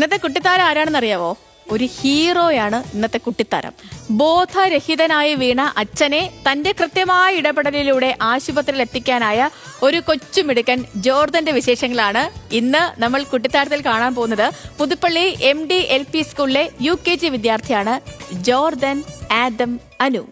ഇന്നത്തെ കുട്ടിത്താരം ആരാണെന്ന് അറിയാവോ ഒരു ഹീറോയാണ് ഇന്നത്തെ കുട്ടിത്താരം. ബോധരഹിതനായി വീണ അച്ഛനെ തന്റെ കൃത്യമായ ഇടപെടലിലൂടെ ആശുപത്രിയിൽ എത്തിക്കാനായ ഒരു കൊച്ചുമിടുക്കൻ ജോർദന്റെ വിശേഷങ്ങളാണ് ഇന്ന് നമ്മൾ കുട്ടിത്താരത്തിൽ കാണാൻ പോകുന്നത്. Puthuppally M D L P സ്കൂളിലെ യു കെ ജി വിദ്യാർത്ഥിയാണ് ജോർദൻ ആദം അനു.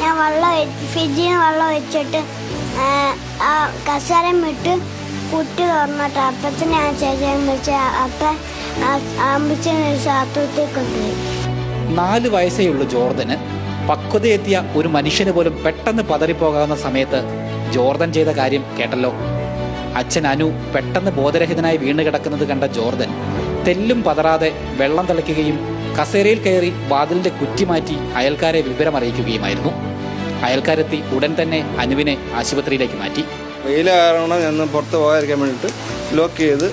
ഞാൻ വെള്ളം ഫ്രിഡ്ജിൽ നിന്ന് വെള്ളം വെച്ചിട്ട് ആ, കസേരം വിട്ട് കുട്ടി തുറന്നിട്ട് അപ്പച്ചനെ ആ ചേച്ചിയെ വിളിച്ച് അപ്പ അമ്പച്ചനെ വിളിച്ച് കൊണ്ടുപോയി. നാല് വയസ്സേ ഉള്ളൂ ജോർദന്. പക്വതയെത്തിയ ഒരു മനുഷ്യന് പോലും പെട്ടെന്ന് പതറിപ്പോകാവുന്ന സമയത്ത് ജോർദൻ ചെയ്ത കാര്യം കേട്ടല്ലോ. അച്ഛൻ അനു പെട്ടെന്ന് ബോധരഹിതനായി വീണ് കിടക്കുന്നത് കണ്ട ജോർദൻ തെല്ലും പതറാതെ വെള്ളം തിളയ്ക്കുകയും കസേരയിൽ കയറി വാതിലിന്റെ കുറ്റി മാറ്റി അയൽക്കാരെ വിവരം അറിയിക്കുകയുമായിരുന്നു അയൽക്കാരെത്തി ഉടൻ തന്നെ അനുവിനെ ആശുപത്രിയിലേക്ക് മാറ്റി. വെയിൽ കാരണം ഞാൻ പുറത്ത് പോകാതിരിക്കാൻ വേണ്ടിയിട്ട് ലോക്ക് ചെയ്ത്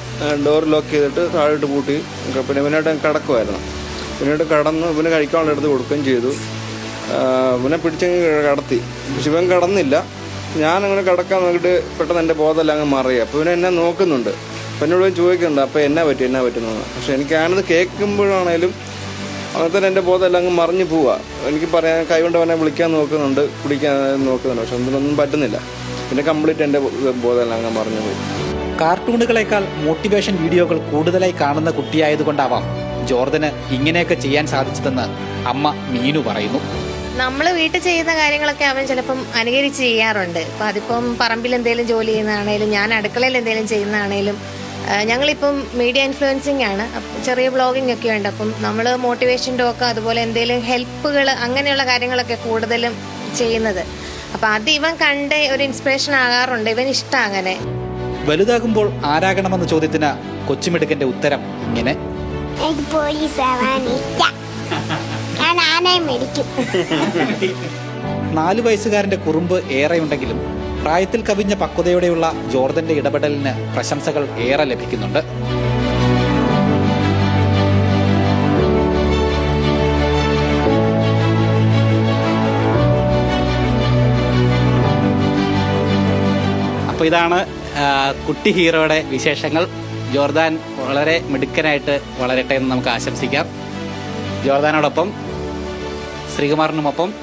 ഡോർ ലോക്ക് ചെയ്തിട്ട് താഴോട്ട് പൂട്ടി. പിന്നെ ഇവനായിട്ട് കിടക്കുമായിരുന്നു പിന്നീട് കടന്ന് ഇവന് കഴിക്കാനുള്ള എടുത്ത് കൊടുക്കുകയും ചെയ്തു. പിന്നെ ഇവനെ പിടിച്ചങ്ങ് കടത്തി. ശിവൻ കടന്നില്ല. ഞാൻ അങ്ങനെ കിടക്കാൻ നോക്കിയിട്ട് പെട്ടെന്ന് എന്റെ ബോധമെല്ലാം അങ്ങ് മാറിയ അപ്പോൾ ഇവനെ എന്നെ നോക്കുന്നുണ്ട്. അപ്പം എന്നോട് ചോദിക്കുന്നുണ്ട് അപ്പോൾ എന്നാ പറ്റി എന്നാ പറ്റുന്നത് പക്ഷെ എനിക്കാണിത് കേൾക്കുമ്പോഴാണേലും അങ്ങനെ തന്നെ എന്റെ ബോധമെല്ലാം അങ്ങ് മറിഞ്ഞു പോവുക എനിക്ക് പറയാൻ കൈകൊണ്ട് അവനെ വിളിക്കാൻ നോക്കുന്നുണ്ട് കുടിക്കാൻ നോക്കുന്നുണ്ട് പക്ഷെ ഒന്നിനൊന്നും പറ്റുന്നില്ല. പിന്നെ കംപ്ലീറ്റ് എന്റെ ബോധമെല്ലാം അങ്ങ് മറിഞ്ഞു പോയി. കാർട്ടൂണുകളേക്കാൾ മോട്ടിവേഷൻ വീഡിയോകൾ കൂടുതലായി കാണുന്ന കുട്ടിയായതുകൊണ്ടാവാം ജോർദന് ഇങ്ങനെയൊക്കെ ചെയ്യാൻ സാധിച്ചതെന്ന് അമ്മ മീനു പറയുന്നു. നമ്മൾ വീട്ടിൽ ചെയ്യുന്ന കാര്യങ്ങളൊക്കെ അവൻ ചിലപ്പം അനുകരിച്ച് ചെയ്യാറുണ്ട്. അപ്പം അതിപ്പം പറമ്പിൽ എന്തെങ്കിലും ജോലി ചെയ്യുന്നതാണേലും ഞാൻ അടുക്കളയിൽ എന്തെങ്കിലും ചെയ്യുന്നതാണേലും ഞങ്ങളിപ്പം മീഡിയ ഇൻഫ്ലുവൻസിങ് ആണ്. ചെറിയ ബ്ലോഗിംഗ് ഒക്കെ ഉണ്ട്. അപ്പം നമ്മൾ മോട്ടിവേഷൻ ടോക്ക് അതുപോലെ എന്തെങ്കിലും ഹെൽപ്പുകൾ അങ്ങനെയുള്ള കാര്യങ്ങളൊക്കെ കൂടുതലും ചെയ്യുന്നത്. അപ്പം അത് ഇവൻ കണ്ട് ഒരു ഇൻസ്പിറേഷൻ ആകാറുണ്ട്. ഇവൻ ഇഷ്ടം അങ്ങനെ വലുതാകുമ്പോൾ ആരാകണമെന്ന ചോദ്യത്തിന് കൊച്ചുമിടുക്കന്റെ ഉത്തരം ഇങ്ങനെ. നാലു വയസ്സുകാരന്റെ കുറുമ്പ് ഏറെയുണ്ടെങ്കിലും പ്രായത്തിൽ കവിഞ്ഞ പക്വതയോടെയുള്ള ജോർദന്റെ ഇടപെടലിന് പ്രശംസകൾ ഏറെ ലഭിക്കുന്നുണ്ട്. അപ്പോൾ ഇതാണ് കുട്ടി ഹീറോയുടെ വിശേഷങ്ങൾ. ജോർദാൻ വളരെ മിടുക്കനായിട്ട് വളരട്ടെ എന്ന് നമുക്ക് ആശംസിക്കാം. ജോർദാനോടൊപ്പം ശ്രീകുമാറിനുമൊപ്പം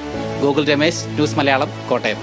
ഗൂഗിൾ രമേശ് ന്യൂസ് മലയാളം കോട്ടയം.